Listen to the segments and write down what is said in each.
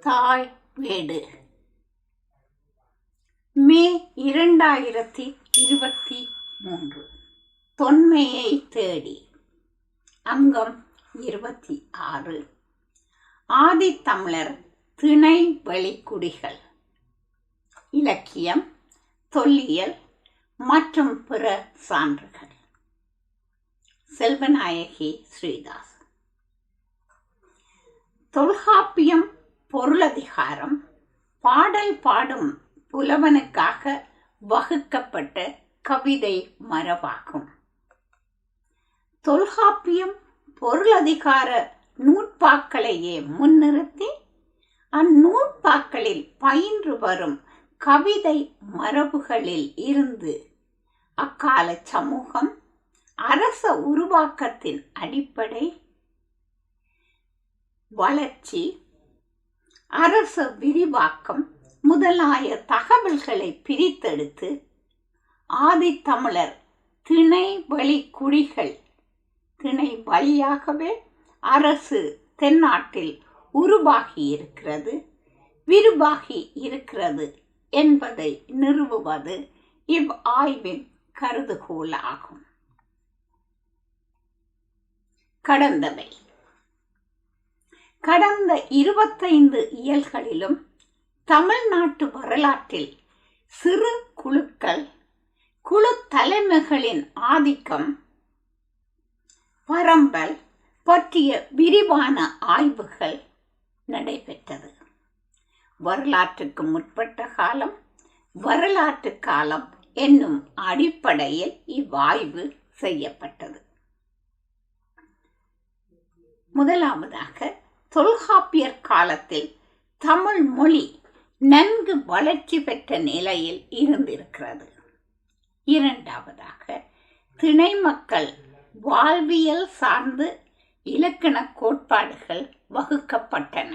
தாய் வீடு. மே இரண்டாயிரத்தி இருபத்தி மூன்று. தொன்மையை தேடி. அங்கம் இருபத்தி ஆறு. ஆதித்தமிழர் திணை வெளிக்குடிகள். இலக்கியம் தொல்லியல் மற்றும் பிற சான்றுகள். செல்வநாயகி ஸ்ரீதாஸ். தொல்காப்பியம் பொருளதிகாரம் பாடல் பாடும் புலவனுக்காக வகுக்கப்பட்ட கவிதை மரபாகும். தொல்காப்பியம் பொருளதிகார நூற்பாக்களையே முன்னிறுத்தி அந்நூற்பாக்களில் பயின்று வரும் கவிதை மரபுகளில் இருந்து அக்கால சமூகம் அரச உருவாக்கத்தின் அடிப்படை வளர்ச்சி அரச விரிவாக்கம் முதலாய தகவல்களை பிரித்தெடுத்து ஆதித்தமிழர் திணை வழி குடிகள் திணை வழியாகவே அரசு தென்னாட்டில் உருவாகி இருக்கிறது விரிவாகி இருக்கிறது என்பதை நிறுவுவது இவ் ஆய்வின் கருதுகோலாகும் கடந்தவை கடந்த இருபத்தைந்து இயல்களிலும் தமிழ்நாட்டு வரலாற்றில் சிறு குழுக்கள் குழு தலைமைகளின் ஆதிக்கம் பரம்பல் பற்றிய விரிவான ஆய்வுகள் நடைபெற்றது. வரலாற்றுக்கு முற்பட்ட காலம் வரலாற்று காலம் என்னும் அடிப்படையில் இவ்வாய்வு செய்யப்பட்டது. முதலாவதாக தொல்காப்பியர் காலத்தில் தமிழ் மொழி நன்கு வளர்ச்சி பெற்ற நிலையில் இருந்திருக்கிறது. இரண்டாவதாக திணை மக்கள் வாழ்வியல் சார்ந்து இலக்கண கோட்பாடுகள் வகுக்கப்பட்டன.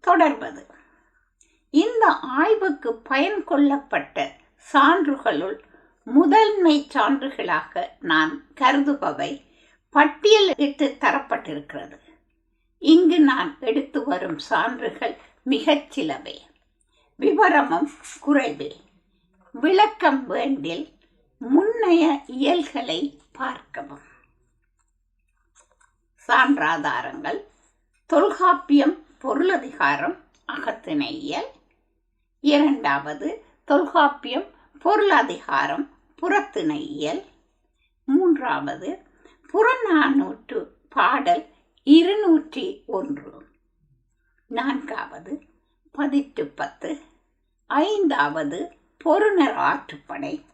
தொடர்வது இந்த ஆய்வுக்கு பயன் கொள்ளப்பட்ட சான்றுகளுள் முதன்மை சான்றுகளாக நான் கருதுபவை பட்டியலிட்டு தரப்பட்டிருக்கிறது. இங்கு நான் எடுத்து வரும் சான்றுகள் மிகச் சிலவே. விவரமும் குறைவே. விளக்கம் வேண்டில் முன்னைய இயல்களை பார்க்கவும். சான்றாதாரங்கள் தொல்காப்பியம் பொருளதிகாரம் அகத்திணையியல். இரண்டாவது தொல்காப்பியம் பொருளதிகாரம் புறத்திணையியல். மூன்றாவது புறநானூற்று பாடல் இருநூற்றி ஒன்று. நான்காவது பதிட்டு பத்து. ஐந்தாவது பொருணர் ஆற்றுப்படை.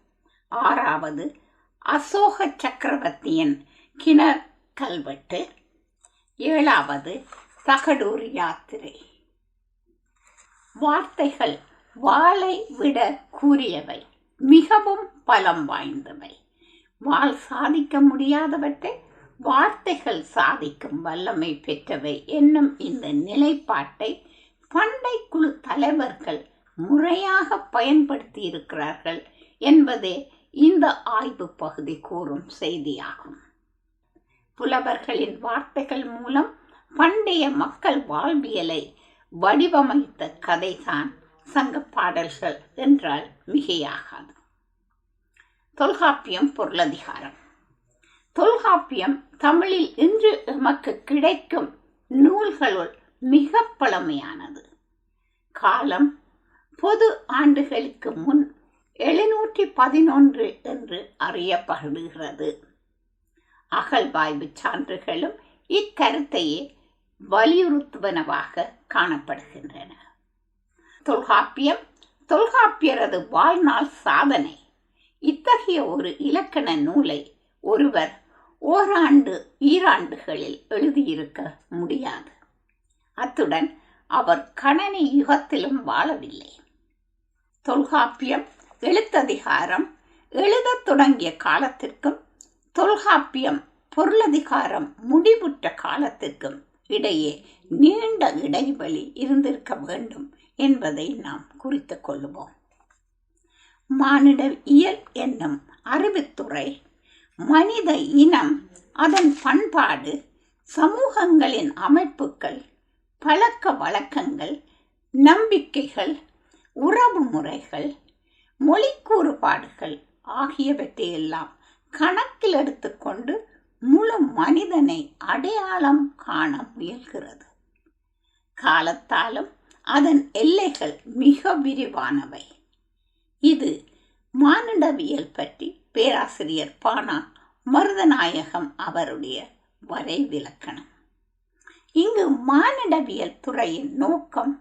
ஆறாவது அசோக சக்கரவர்த்தியின் கிணர் கல்வெட்டு. ஏழாவது தகடூர் யாத்திரை. வார்த்தைகள் வாளை விட கூறியவை மிகவும் பலம் வாய்ந்தவை. வாள் சாதிக்க முடியாதவற்றை வார்த்தைகள் சாதிக்கும் வல்லமை பெற்றவை என்னும் இந்த நிலைப்பாட்டை பண்டை குழு தலைவர்கள் முறையாக பயன்படுத்தி இருக்கிறார்கள் என்பதே இந்த ஆய்வு பகுதி கூறும் செய்தியாகும். புலவர்களின் வார்த்தைகள் மூலம் பண்டைய மக்கள் வாழ்வியலை வடிவமைத்த கதைதான் சங்க பாடல்கள் என்றால் மிகையாகாது. தொல்காப்பியம் பொருளதிகாரம். தொல்காப்பியம் தமிழில் இன்று எமக்கு கிடைக்கும் நூல்களுள் மிக பழமையானது. காலம் பொது ஆண்டுகளுக்கு முன் எழுநூற்றி பதினொன்று என்று அறியப்படுகிறது. அகழ்வாய்வு சான்றுகளும் இக்கருத்தையே வலியுறுத்துவனவாக காணப்படுகின்றன. தொல்காப்பியம் தொல்காப்பியரது வாழ்நாள் சாதனை. இத்தகைய ஒரு இலக்கண நூலை ஒருவர் ஓராண்டு ஈராண்டுகளில் எழுதியிருக்க முடியாது. அத்துடன் அவர் கணனி யுகத்திலும் வாழவில்லை. தொல்காப்பியம் எழுத்ததிகாரம் எழுதத் தொடங்கிய காலத்திற்கும் தொல்காப்பியம் பொருளதிகாரம் முடிவுற்ற காலத்திற்கும் இடையே நீண்ட இடைவெளி இருந்திருக்க வேண்டும் என்பதை நாம் குறித்து கொள்வோம். மானிட இயல் என்னும் அறிவுத்துறை மனித இனம் அதன் பண்பாடு சமூகங்களின் அமைப்புகள் பழக்க வழக்கங்கள் நம்பிக்கைகள் உறவு முறைகள் மொழி கூறுபாடுகள் ஆகியவற்றையெல்லாம் கணக்கில் எடுத்துக்கொண்டு முழு மனிதனை அடையாளம் காண முயல்கிறது. காலத்தாலும் அதன் எல்லைகள் மிக விரிவானவை. இது மானிடவியல் பற்றி பேராசிரியர் பானா மருதநாயகம் அவருடைய வரை விளக்கணம் இங்கு மானிடவியல் துறையின் நோக்கம்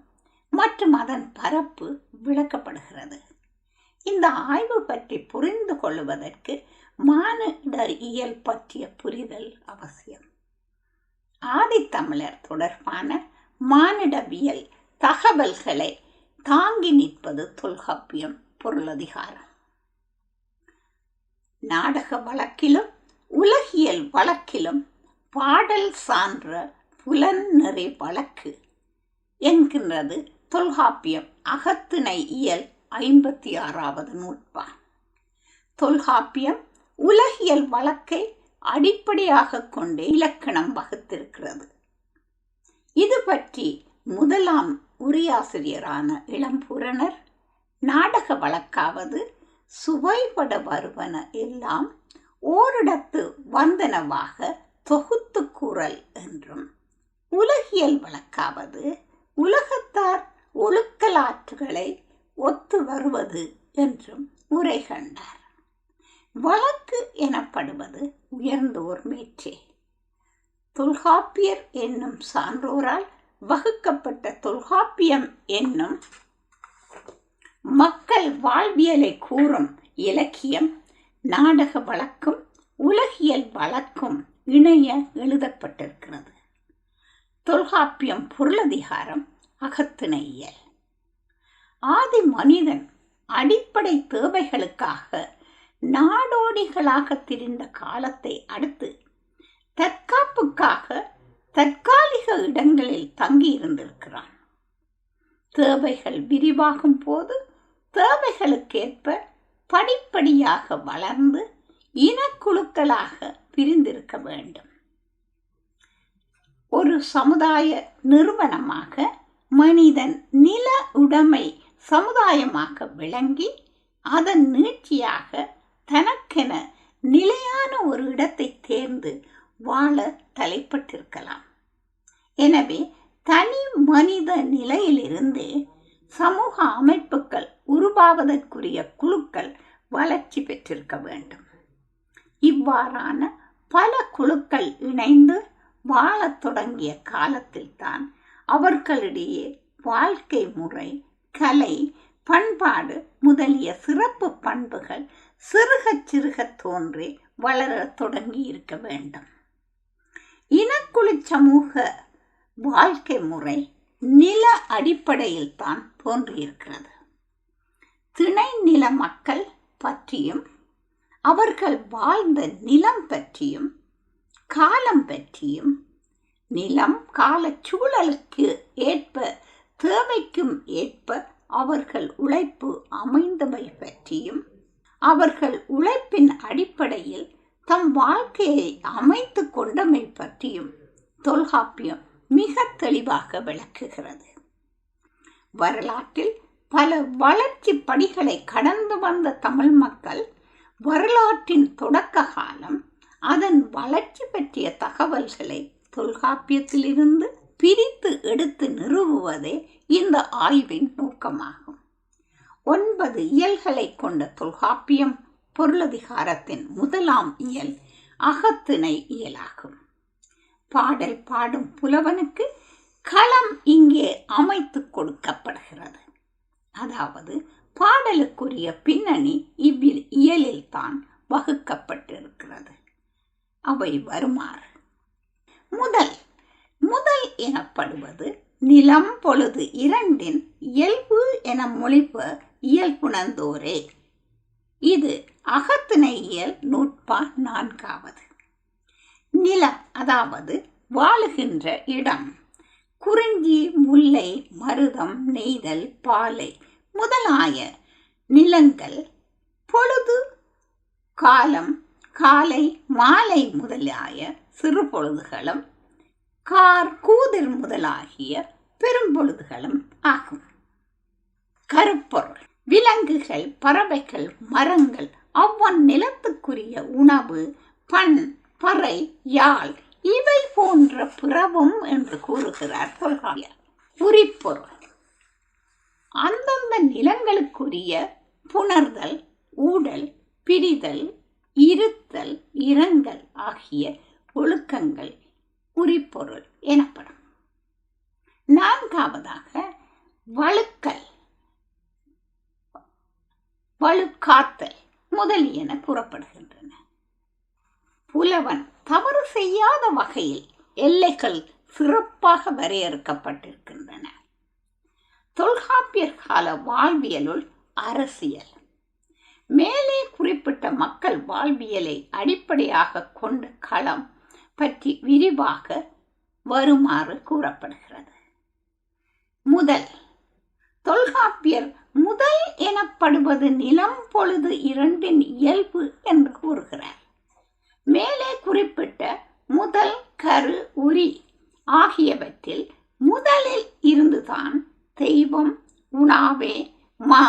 மற்றும் அதன் பரப்பு விளக்கப்படுகிறது. இந்த ஆய்வு பற்றி புரிந்து கொள்வதற்கு மானிட இயல் பற்றிய புரிதல் அவசியம். ஆதித்தமிழர் தொடர்பான மானிடவியல் தகவல்களை தாங்கி நிற்பது தொல்காப்பியம் பொருளதிகாரம் நாடக வழக்கிலும் உலகியல் வழக்கிலும் பாடல் சான்ற புலன்நெறி வழக்கு என்கின்றது தொல்காப்பியம் அகத்திணை இயல் ஐம்பத்தி ஆறாவது நூற்பா தொல்காப்பியம் உலகியல் வழக்கை அடிப்படையாக கொண்டு இலக்கணம் வகுத்திருக்கிறது. இது பற்றி முதலாம் உரியாசிரியரான இளம்பூரணர் நாடக வழக்காவது சுவைபட வருவன எல்லாம் ஓரிடத்து வந்தனவாக தொகுத்து கூறல் என்றும். உலகியல் வழக்காவது உலகத்தார் ஒழுக்கலாற்றுகளை ஒத்து வருவது என்றும் உரை கண்டார். வழக்கு எனப்படுவது உயர்ந்தோர் மேற்றே. தொல்காப்பியர் என்னும் சான்றோரால் வகுக்கப்பட்ட தொல்காப்பியம் என்னும் மக்கள் வாழ்வியலை கூறும் இலக்கியம் நாடக வழக்கும் உலகியல் வழக்கும் இணைய எழுதப்பட்டிருக்கிறது. தொல்காப்பியம் பொருளதிகாரம் அகத்திணையியல். ஆதி மனிதன் அடிப்படை தேவைகளுக்காக நாடோடிகளாக திரிந்த காலத்தை அடுத்து தற்காப்புக்காக தற்காலிக இடங்களில் தங்கியிருந்திருக்கிறான். தேவைகள் விரிவாகும் போது தேவைகளுக்கேற்ப படிப்படியாக வளர்ந்து இனக்குழுக்களாக பிரிந்திருக்க வேண்டும். ஒரு சமுதாய நிறுவனமாக மனிதன் நில உடைமை சமுதாயமாக விளங்கி அதன் நீட்சியாக தனக்கென நிலையான ஒரு இடத்தை தேர்ந்து வாழ தலைப்பட்டிருக்கலாம். எனவே தனி மனித நிலையிலிருந்து சமூக அமைப்புகள் உருவாவதற்குரிய குழுக்கள் வளர்ச்சி பெற்றிருக்க வேண்டும். இவ்வாறான பல குழுக்கள் இணைந்து வாழத் தொடங்கிய காலத்தில்தான் அவர்களிடையே வாழ்க்கை முறை கலை பண்பாடு முதலிய சிறப்பு பண்புகள் சிறுக சிறுக தோன்றி வளர தொடங்கி இருக்க வேண்டும். இனக்குழு சமூக வாழ்க்கை முறை நில அடிப்படையில் தான் தோன்றியிருக்கிறது. திணை நில மக்கள் பற்றியும் அவர்கள் வாழ்ந்த நிலம் பற்றியும் காலம் பற்றியும் நிலம் கால சூழலுக்கு ஏற்ப தேவைக்கும் ஏற்ப அவர்கள் உழைப்பு அமைந்தமை பற்றியும் அவர்கள் உழைப்பின் அடிப்படையில் தம் வாழ்க்கையை அமைத்து கொண்டமை பற்றியும் தொல்காப்பியம் மிக தெளிவாக விளக்குகிறது. வரலாற்றில் பல வளர்ச்சி படிகளை கடந்து வந்த தமிழ் மக்கள் வரலாற்றின் தொடக்க காலம் அதன் வளர்ச்சி பற்றிய தகவல்களை தொல்காப்பியத்திலிருந்து பிரித்து எடுத்து நிறுவுவதே இந்த ஆய்வின் நோக்கமாகும். ஒன்பது இயல்களை கொண்ட தொல்காப்பியம் பொருளதிகாரத்தின் முதலாம் இயல் அகத்திணை இயலாகும். பாடல் பாடும் புலவனுக்கு களம் இங்கே அமைத்து கொடுக்கப்படுகிறது. அதாவது பாடலுக்குரிய பின்னணி இவ்வில் இயலில் தான் வகுக்கப்பட்டிருக்கிறது. அவை வருமாறு. முதல் முதல் எனப்படுவது நிலம் பொழுது இரண்டின் இயல்பு என மொழிப இயல்புணர்ந்தோரே. இது அகத்திணை இயல் நூற்பா நான்காவது. நிலம் அதாவது வாழுகின்ற இடம். குறிஞ்சி முல்லை மருதம் நெய்தல் பாலை முதலாய நிலங்கள் பொழுது காலம் காலை மாலை முதலாய சிறு பொழுதுகளும் கார் கூதிர் முதலாகிய பெரும்பொழுதுகளும் ஆகும். கருப்பொருள் விலங்குகள் பறவைகள் மரங்கள் அவ்வன் நிலத்துக்குரிய உணவு பண் பறை யாழ் இவை போன்ற பிறவும் என்று கூறுகிறார் தொல்காவியர் உரிப்பொருள் அந்தந்த நிலங்களுக்குரிய புணர்தல் ஊடல் பிரிதல் இருத்தல் இரங்கல் ஆகிய ஒழுக்கங்கள் உரிப்பொருள் எனப்படும். நான்காவதாக வழுக்கல் வழுக்காத்தல் முதலியன கூறப்படுகின்றன. புலவன் தவறு செய்யாத வகையில் எல்லைகள் சிறப்பாக வரையறுக்கப்பட்டிருக்கின்றன. தொல்காப்பியர் கால வாழ்வியலுள் அரசியல். மேலே குறிப்பிட்ட மக்கள் வாழ்வியலை அடிப்படையாக கொண்ட களம் பற்றி விரிவாக வருமாறு கூறப்படுகிறது. முதல் தொல்காப்பியர் முதல் எனப்படுவது நிலம் பொழுது இரண்டின் இயல்பு என்று கூறுகிறார். மேலே குறிப்பிட்ட முதல் கரு உரி ஆகியவற்றில் முதலில் இருந்துதான் தெய்வம் உணாவே மா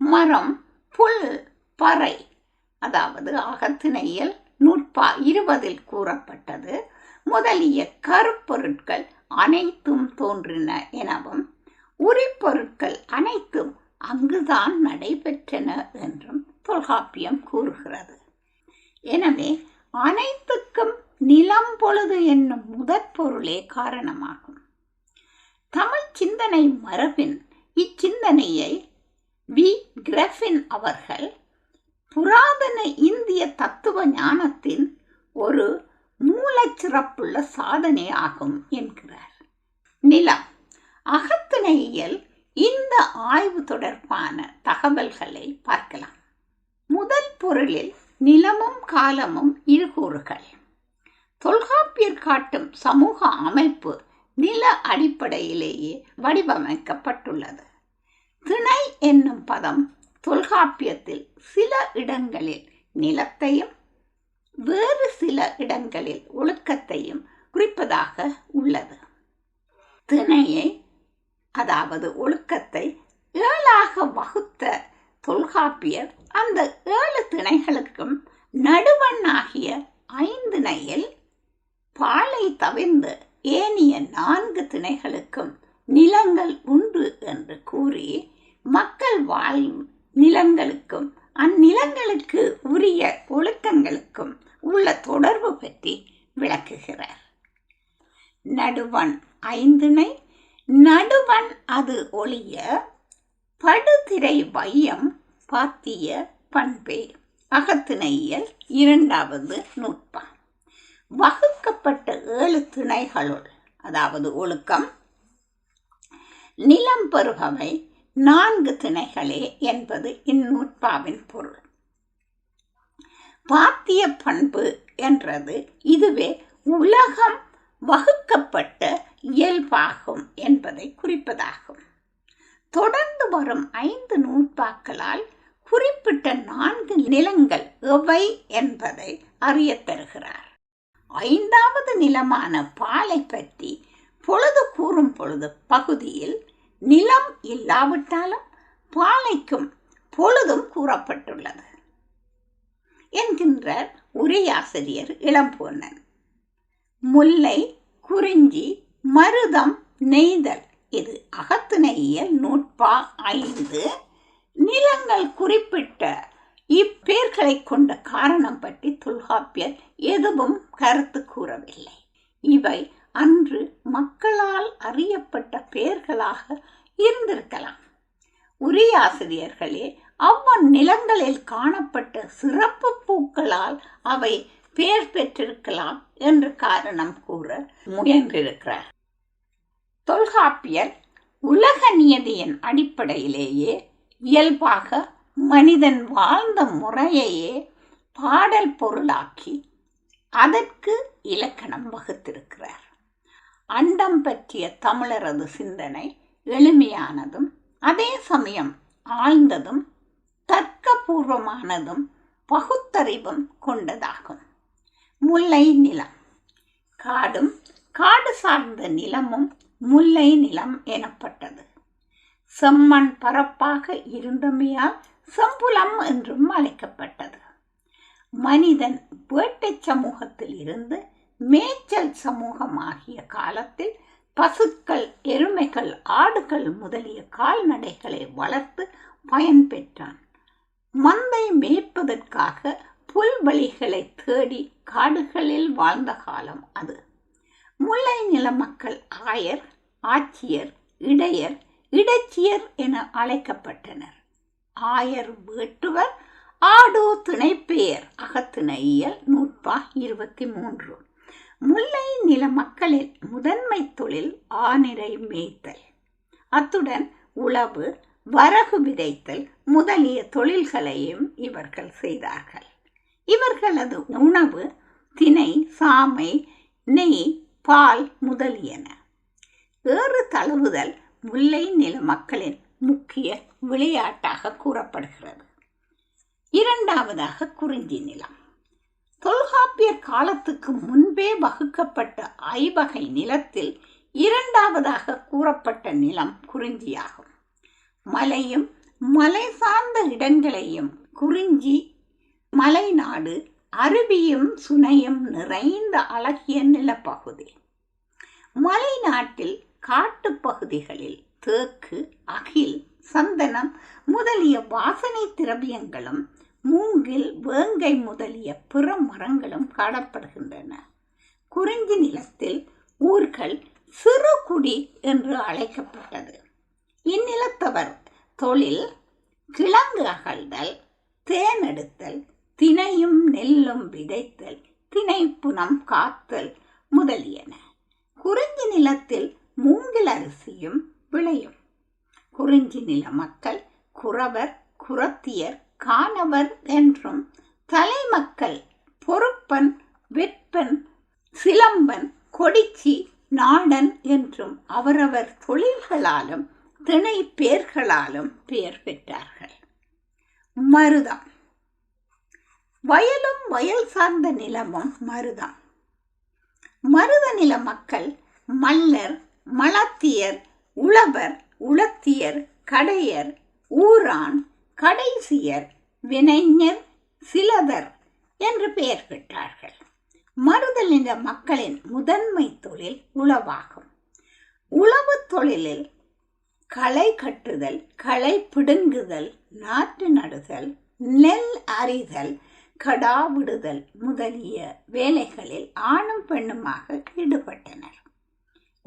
மரம் புல் பறை. அதாவது அகத்திணையில் நூற்பா இருபதில் கூறப்பட்டது. முதலிய கருப்பொருட்கள் அனைத்தும் தோன்றின எனவும் உரிப்பொருட்கள் அனைத்தும் அங்குதான் நடைபெற்றன என்றும் தொல்காப்பியம் கூறுகிறது. எனவே அனைத்துக்கும் நிலம் பொழுது என்னும் முதற் பொருளே காரணமாகும். தமிழ் சிந்தனை மரபின் இச்சிந்தனையை வி. கிரஃபின் அவர்கள் புராதன இந்திய தத்துவ ஞானத்தின் ஒரு மூலச்சிறப்புள்ள சாதனை ஆகும் என்கிறார். நிலம் அகத்திணையியல் இந்த ஆய்வு தொடர்பான தகவல்களை பார்க்கலாம். முதல் பொருளில் நிலமும் காலமும் இருகூறுகள். தொல்காப்பியர் காட்டும் சமூக அமைப்பு நில அடிப்படையிலேயே வடிவமைக்கப்பட்டுள்ளது. திணை என்னும் பதம் தொல்காப்பியத்தில் சில இடங்களில் நிலத்தையும் வேறு சில இடங்களில் ஒழுக்கத்தையும் குறிப்பதாக உள்ளது. திணையை அதாவது ஒழுக்கத்தை ஏழாக வகுத்த தொல்காப்பியர் அந்த ஏழு திணைகளுக்கும் நடுவண்ணாகிய ஐந்திணையில் பாலை தவிர்ந்து ஏனிய நான்கு திணைகளுக்கும் நிலங்கள் உண்டு என்று கூறி மக்கள் வாழும் நிலங்களுக்கும் அந்நிலங்களுக்கு உரிய ஒழுக்கங்களுக்கும் உள்ள தொடர்பு பற்றி விளக்குகிறார். நடுவன் ஐந்திணை நடுவன் அது ஒளிய படுதிரை வையம் பாத்திய பண்பே. அகத்திணையியல் இரண்டாவது நூற்பா வகுக்கப்பட்ட ஏழு திணைகளுள் அதாவது ஒழுக்கம் நிலம் பெறுபவை நான்கு திணைகளே என்பது இந்நூற்பாவின் பொருள். பாத்திய பண்பு என்றது இதுவே உலகம் வகுக்கப்பட்ட இயல்பாகும் என்பதை குறிப்பதாகும். தொடர்ந்து வரும் ஐந்து நூற்பாக்களால் குறிப்பிட்ட நான்கு நிலங்கள் எவை என்பதை அறிய தருகிறார். ஐந்தாவது நிலமான பாலை பற்றி பொழுது கூறும் பொழுது பகுதியில் நிலம் இல்லாவிட்டாலும் பாலைக்கும் பொழுதும் கூறப்பட்டுள்ளது என்கின்றார் உரையாசிரியர் இளம்பூர்ணன். முல்லை குறிஞ்சி மருதம் நெய்தல் இது அகத்திணையியல் நூற்பா ஐந்து நிலங்கள் குறிப்பிட்ட இப்பெயர்களை கொண்ட காரணம் பற்றி தொல்காப்பியர் எதுவும் கருத்து கூறவில்லை. இவை அன்று மக்களால் அறியப்பட்ட பெயர்களாக இருந்திருக்கலாம். உரையாசிரியர்களே அவ்வன் நிலங்களில் காணப்பட்ட சிறப்பு பூக்களால் அவை பெயர் பெற்றிருக்கலாம் என்று காரணம் கூற முயன்றிருக்கிறார். தொல்காப்பியர் உலக நியதியின் அடிப்படையிலேயே இயல்பாக மனிதன் வாழ்ந்த முறையையே பாடல் பொருளாக்கி அதற்கு இலக்கணம் வகுத்திருக்கிறார். அண்டம் பற்றிய தமிழரது சிந்தனை எளிமையானதும் அதே சமயம் ஆழ்ந்ததும் தர்க்கபூர்வமானதும் பகுத்தறிவும் கொண்டதாகும். முல்லை நிலம். காடும் காடு சார்ந்த நிலமும் முல்லை நிலம் எனப்பட்டது. செம்மண் பரப்பாக இருந்தமையால் செம்புலம் என்றும் அழைக்கப்பட்டது. மனிதன் வேட்டை சமூகத்தில் இருந்து மேய்ச்சல் சமூகமாகிய காலத்தில் பசுக்கள் எருமைகள் ஆடுகள் முதலிய கால்நடைகளை வளர்த்து பயன்பெற்றான் மந்தை மேய்ப்பதற்காக புல்வெளிகளை தேடி காடுகளில் வாழ்ந்த காலம் அது. முல்லை நில மக்கள் ஆயர் ஆட்சியர் இடையர் இடைச்சியர் என அழைக்கப்பட்டனர். ஆயர் வேட்டுவர் ஆடோ திணைப்பெயர் அகத்திணையியல் நூற்பா இருபத்தி மூன்று முல்லை நில மக்களில் முதன்மை தொழில் ஆனிரை மேய்த்தல். அத்துடன் உழவு வரகு விதைத்தல் முதலிய தொழில்களையும் இவர்கள் செய்தார்கள். இவர்களது உணவு தினை சாமை நெய் பால் முதலியன. ஏறு தழுவுதல் முல்லை நில மக்களின் முக்கிய விளையாட்டாக கூறப்படுகிறது. இரண்டாவதாக குறிஞ்சி நிலம். தொல்காப்பியர் காலத்துக்கு முன்பே வகுக்கப்பட்ட ஐவகை நிலத்தில் இரண்டாவதாக கூறப்பட்ட நிலம் குறிஞ்சியாகும். மலையும் மலை சார்ந்த இடங்களையும் குறிஞ்சி மலைநாடு அருவியும் சுனையும் நிறைந்த அழகிய நிலப்பகுதி. மலைநாட்டில் காட்டுப்பகுதிகளில் தேக்கு அகில் சந்தனம் முதலிய வாசனை திரவியங்களும் மூங்கில் வேங்கை முதலிய பிற மரங்களும் காணப்படுகின்றன. குறிஞ்சி நிலத்தில் ஊர்கள் சிறுகுடி என்று அழைக்கப்பட்டது. இந்நிலத்தவர் தொழில் கிழங்கு அகழ்தல் தேனெடுத்தல் தினையும் நெல்லும் விதைத்தல் திணைப்புனம் காத்தல் முதலியன. குறிஞ்சி நிலத்தில் மூங்கில் அரிசியும் விளையும். குறிஞ்சி நில மக்கள் குறவர் குரத்தியர் காணவர் என்றும் தலைமக்கள் பொறுப்பன் வெப்பன் சிலம்பன் கொடிச்சி நாடன் என்றும் அவரவர் தொழில்களாலும் திணை பேர்களாலும் பெயர் பெற்றார்கள். மருதம். வயலும் வயல் சார்ந்த நிலமும் மருதம். மருத நில மக்கள் மல்லர் மலத்தியர் உழவர் உளத்தியர் கடையர் ஊரான் கடைசியர் வினைஞர் சிலதர் என்று பெயர் பெற்றார்கள். மருதல் என்ற மக்களின் முதன்மை தொழில் உழவாகும். உழவு தொழிலில் களை கட்டுதல் களை பிடுங்குதல் நாற்று நடுதல் நெல் அறிதல் கடா விடுதல் முதலிய வேலைகளில் ஆணும் பெண்ணுமாக ஈடுபட்டனர்.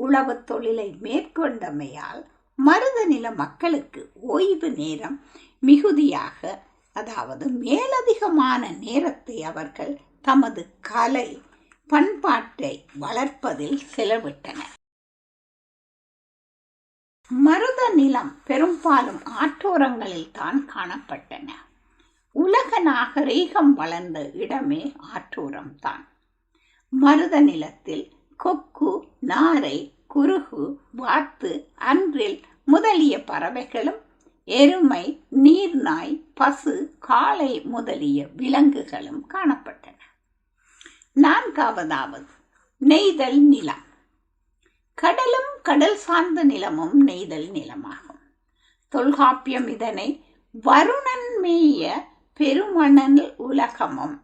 உழவுத் தொழிலை மேற்கொண்டமையால் மருத நில மக்களுக்கு ஓய்வு நேரம் மிகுதியாக அதாவது மேலதிகமான நேரத்தை அவர்கள் தமது கலை பண்பாட்டை வளர்ப்பதில் செலவிட்டனர். மருத நிலம் பெரும்பாலும் ஆற்றோரங்களில் தான் காணப்பட்டன. உலக நாகரீகம் வளர்ந்த இடமே ஆற்றோரம் தான். மருத நிலத்தில் கொக்கு நாரை குருகு வாத்து அன்றில் முதலிய பறவைகளும் எருமை நீர்நாய் பசு காளை முதலிய விலங்குகளும் காணப்பட்டன. நான்காவதாவது நெய்தல் நிலம். கடலும் கடல் சார்ந்த நிலமும் நெய்தல் நிலமாகும். தொல்காப்பியம் இதனை வருணன் மேய பெருமணல் உலகமும்.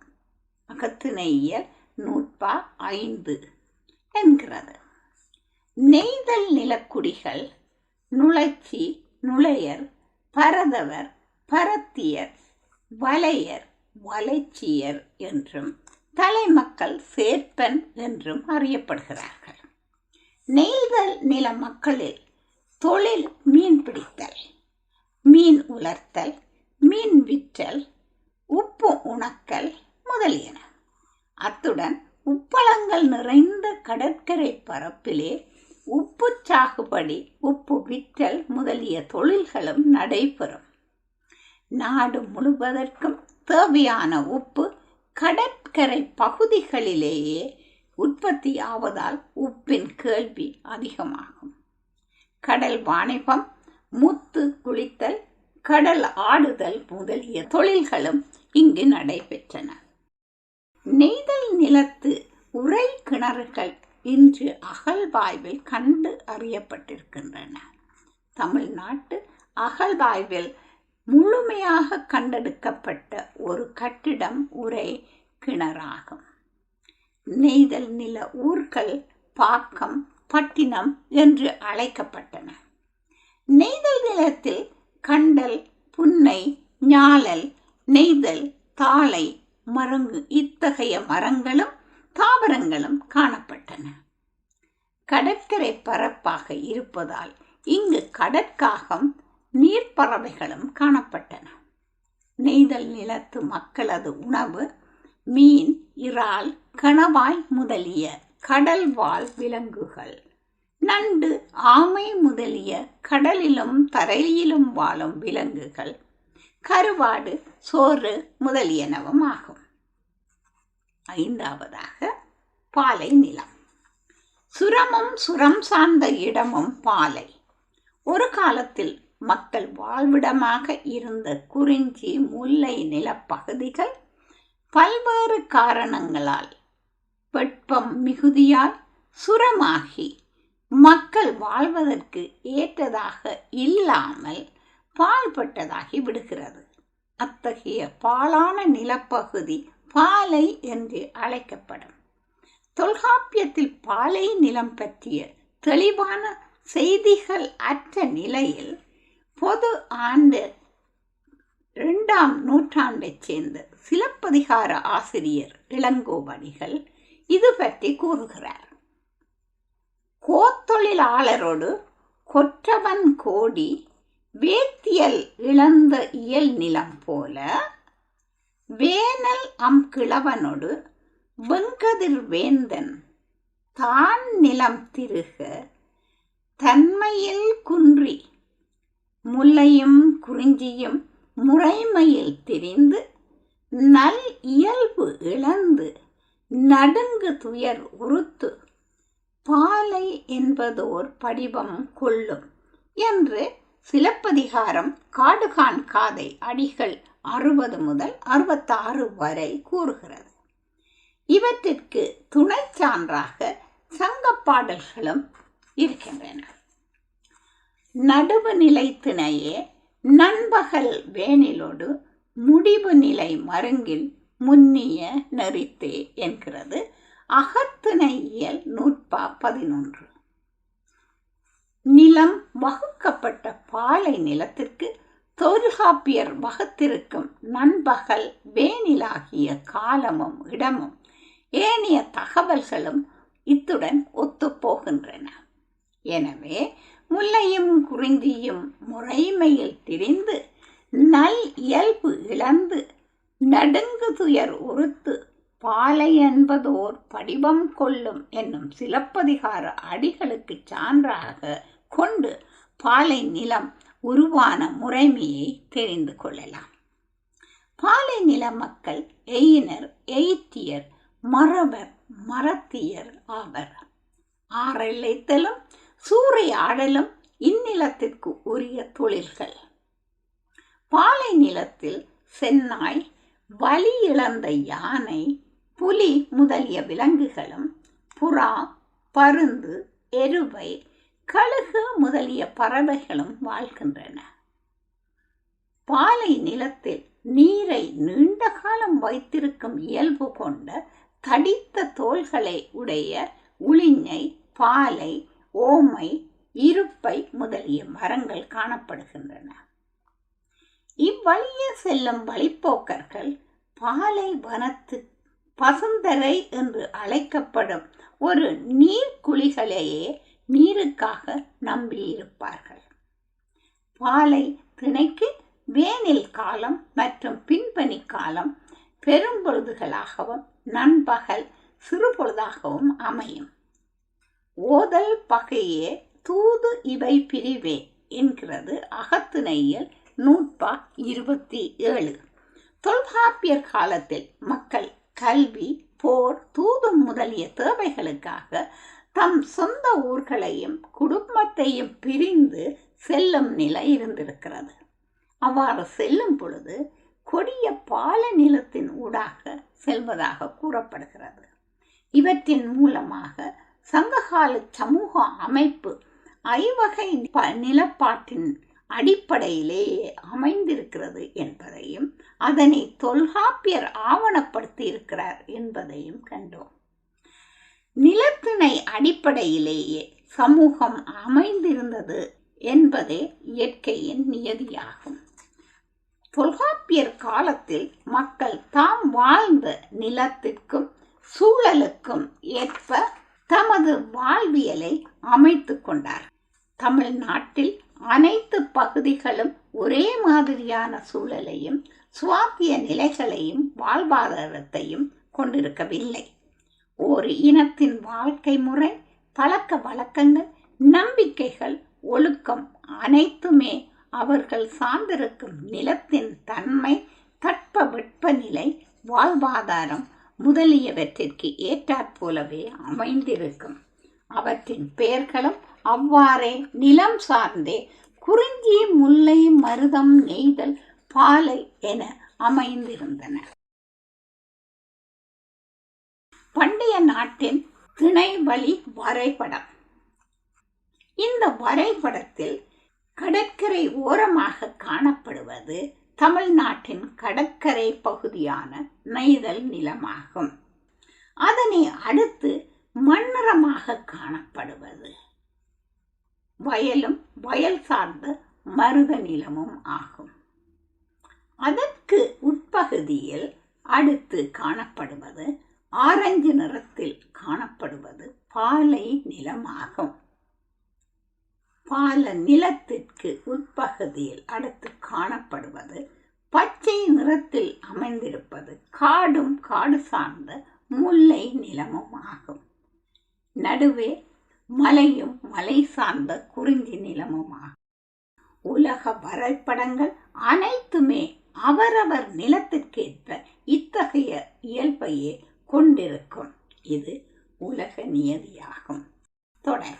அகத்தினையர் நூற்பா ஐந்து. என்கிறது. நெய்தல் நிலக்குடிகள் நுழைச்சி நுழையர் பரதவர் பரத்தியர் வலையர் வலைச்சியர் என்றும் தலைமக்கள் சேர்ப்பன் என்றும் அறியப்படுகிறார்கள். நெய்தல் நில மக்களில் தொழில் மீன் பிடித்தல் மீன் உலர்த்தல் மீன் விற்றல் உப்பு உணக்கல் முதலியன. அத்துடன் உப்பளங்கள் நிறைந்த கடற்கரை பரப்பிலே உப்பு சாகுபடி உப்பு விற்றல் முதலிய தொழில்களும் நடைபெறும். நாடு முழுவதற்கும் தேவையான உப்பு கடற்கரை பகுதிகளிலேயே உற்பத்தியாவதால் உப்பின் கேள்வி அதிகமாகும். கடல் வாணிபம் முத்து குளித்தல் கடல் ஆடுதல் முதலிய தொழில்களும் இங்கு நடைபெற்றன. நெய்தல் நிலத்து உரை கிணறுகள் இன்று அகழ்வாய்வில் கண்டு அறியப்பட்டிருக்கின்றன. தமிழ்நாட்டு அகழ்வாய்வில் முழுமையாக கண்டெடுக்கப்பட்ட ஒரு கட்டிடம் உரை கிணறாகும். நெய்தல் நில ஊர்கள் பாக்கம் பட்டினம் என்று அழைக்கப்பட்டன. நெய்தல் நிலத்தில் கண்டல் புன்னை ஞாழல் நெய்தல் தாளை மரங்கு. இத்தகைய மரங்களும் தாவரங்களும் காணப்பட்டன. கடற்கரை பரப்பாக இருப்பதால் இங்கு கடற்காகம் நீர்ப்பறவைகளும் காணப்பட்டன. நெய்தல் நிலத்து மக்களது உணவு மீன் இறால் கணவாய் முதலிய கடல் வாழ் விலங்குகள். நண்டு ஆமை முதலிய கடலிலும் தரையிலும் வாழும் விலங்குகள். கருவாடு சோறு முதலியனவும் ஆகும் ஐந்தாவதாக பாலை நிலம். சுரமும் சுரம் சார்ந்த இடமும் பாலை. ஒரு காலத்தில் மக்கள் வாழ்விடமாக இருந்த குறிஞ்சி முல்லை நிலப்பகுதிகள் பல்வேறு காரணங்களால் வெப்பம் மிகுதியால் சுரமாகி மக்கள் வாழ்வதற்கு ஏற்றதாக இல்லாமல் பாழ்பட்டதாகி விடுகிறது. அத்தகைய பாலான நிலப்பகுதி பாலை என்று அழைக்கப்படும். தொல்காப்பியத்தில் பாலை நிலம் பற்றிய தெளிவான செய்திகள் அற்ற நிலையில் பொது ஆண்டு இரண்டாம் நூற்றாண்டைச் சேர்ந்த சிலப்பதிகார ஆசிரியர் இளங்கோவடிகள் இது பற்றி கூறுகிறார். கோத்தொழிலாளரோடு கொற்றவன் கோடி வேத்தியல் இழந்த இயல் நிலம் போல வேனல் அம் கிழவனொடு வெங்கதிர் வேந்தன் தான் நிலம் திருக தன்மையில் குன்றி முல்லையும் குறிஞ்சியும் முறைமையில் திரிந்து நல் இயல்பு இழந்து நடுங்கு துயர் உறுத்து பாலை என்பதோர் படிவம் கொள்ளும் என்று சிலப்பதிகாரம் காடுகான் காதை அடிகள் அறுபது முதல் அறுபத்தாறு வரை கூறுகிறது. இவற்றிற்கு துணை சான்றாக சங்கப்பாடல்களும் இருக்கின்றன. நடுவு நிலை திணையே நண்பகல் வேனிலோடு முடிவு நிலை மருங்கில் முன்னிய நெறித்தே என்கிறது. அகத்திணையியல் நூற்பா பதினொன்று. நிலம் வகுக்கப்பட்ட பாலை நிலத்திற்கு தொல்காப்பியர் வகுத்திருக்கும் நண்பகல் வேனிலாகிய காலமும் இடமும் ஏனைய தகவல்களும் இத்துடன் ஒத்துப்போகின்றன. எனவே முல்லையும் குறிஞ்சியும் முறைமையில் திரிந்து நல் இயல்பு இழந்து நடுங்கு துயர் உறுத்து பாலை என்பதோர் படிவம் கொள்ளும் என்னும் சிலப்பதிகார அடிகளுக்கு சான்றாக கொண்டு பாலை நிலம் உருவான முறைமையை தெரிந்து கொள்ளலாம். பாலை நில மக்கள் எயினர் எயித்தியர் மரபர் மரத்தியர் ஆவர். ஆறெல்லைத்தலும் சூறையாடலும் இந்நிலத்திற்கு உரிய தொழில்கள். பாலை நிலத்தில் சென்னாய் வலி இழந்த யானை புலி முதலிய விலங்குகளும் புறா பருந்து எருவை கழுகு முதலிய பறவைகளும் வாழ்கின்றன. பாலை நிலத்தில் நீரை நீண்ட காலம் வைத்திருக்கும் இயல்பு கொண்ட தடித்த தோள்களை உடைய உளிஞை பாலை ஓமை இருப்பை முதலிய மரங்கள் காணப்படுகின்றன. இவ்வழியே செல்லும் வழிப்போக்கர்கள் பாலை வனத்து பசுந்தரை என்று அழைக்கப்படும் ஒரு நீர்க்குழிகளையே நீருக்காக நம்பியிருப்பார்கள். பாலை திணைக்கு வேனில் காலம் மற்றும் பின்பனி காலம் பெரும்பொழுதுகளாகவும் நண்பகல் சிறுபொழுதாகவும் அமையும். ஓதல் பகையே தூது இவை பிரிவே என்கிறது அகத்திணையில் நூற்பா இருபத்தி ஏழு. தொல்காப்பியர் காலத்தில் மக்கள் கல்வி போர் தூதும் முதலிய தேவைகளுக்காக தம் சொந்த ஊர்களையும் குடும்பத்தையும் பிரிந்து செல்லும் நிலை இருந்திருக்கிறது. அவ்வாறு செல்லும் பொழுது கொடிய பால நிலத்தின் ஊடாக செல்வதாக கூறப்படுகிறது. இவற்றின் மூலமாக சங்ககால சமூக அமைப்பு ஐவகை ப- நிலப்பாட்டின் அடிப்படையிலேயே அமைந்திருக்கிறது என்பதையும் அதனை தொல்காப்பியர் ஆவணப்படுத்தி இருக்கிறார் என்பதையும் கண்டோம். நிலத்திணை அடிப்படையிலேயே சமூகம் அமைந்திருந்தது என்பதே இயற்கையின் நியதியாகும். தொல்காப்பியர் காலத்தில் மக்கள் தாம் வாழ்ந்த நிலத்திற்கும் சூழலுக்கும் ஏற்ப தமது வாழ்வியலை அமைத்து கொண்டார். தமிழ்நாட்டில் அனைத்து பகுதிகளும் ஒரே மாதிரியான சூழலையும் சுவாத்திய நிலைகளையும் வாழ்வாதாரத்தையும் கொண்டிருக்கவில்லை. ஒரு இனத்தின் வாழ்க்கை முறை பழக்க வழக்கங்கள் நம்பிக்கைகள் ஒழுக்கம் அனைத்துமே அவர்கள் சார்ந்திருக்கும் நிலத்தின் தன்மை தட்ப வெப்பநிலை வாழ்வாதாரம் முதலியவற்றிற்கு ஏற்றாற்போலவே அமைந்திருக்கும். அவற்றின் பெயர்களும் அவ்வாறே நிலம் சார்ந்தே குறிஞ்சி முல்லை மருதம் நெய்தல் பாலை என அமைந்திருந்தன. பண்டைய நாட்டின் திணைவழி வரைபடம். இந்த வரைபடத்தில் கடற்கரை ஓரமாக காணப்படுவது தமிழ்நாட்டின் கடற்கரை பகுதியான நெய்தல் நிலமாகும். அதனை அடுத்து மண்ணிறமாக காணப்படுவது வயலும் வயல் சார்ந்த மருத நிலமும் ஆகும். அதற்கு உட்பகுதியில் அடுத்து காணப்படுவது ஆரஞ்சு நிறத்தில் காணப்படுவது பாலை நிலமாகும். பால நிலத்திற்கு உட்பகுதியில் அடுத்து காணப்படுவது பச்சை நிறத்தில் அமைந்திருப்பது காடும் காடு சார்ந்த முல்லை நிலமும் ஆகும். நடுவே மலையும் மலை சார்ந்த குறிஞ்சி நிலமும் ஆகும். உலக வரைபடங்கள் அனைத்துமே அவரவர் நிலத்திற்கேற்ப இத்தகைய இயல்பையே கொண்டிருக்கும். இது உலக நியதியாகும். தொடர்.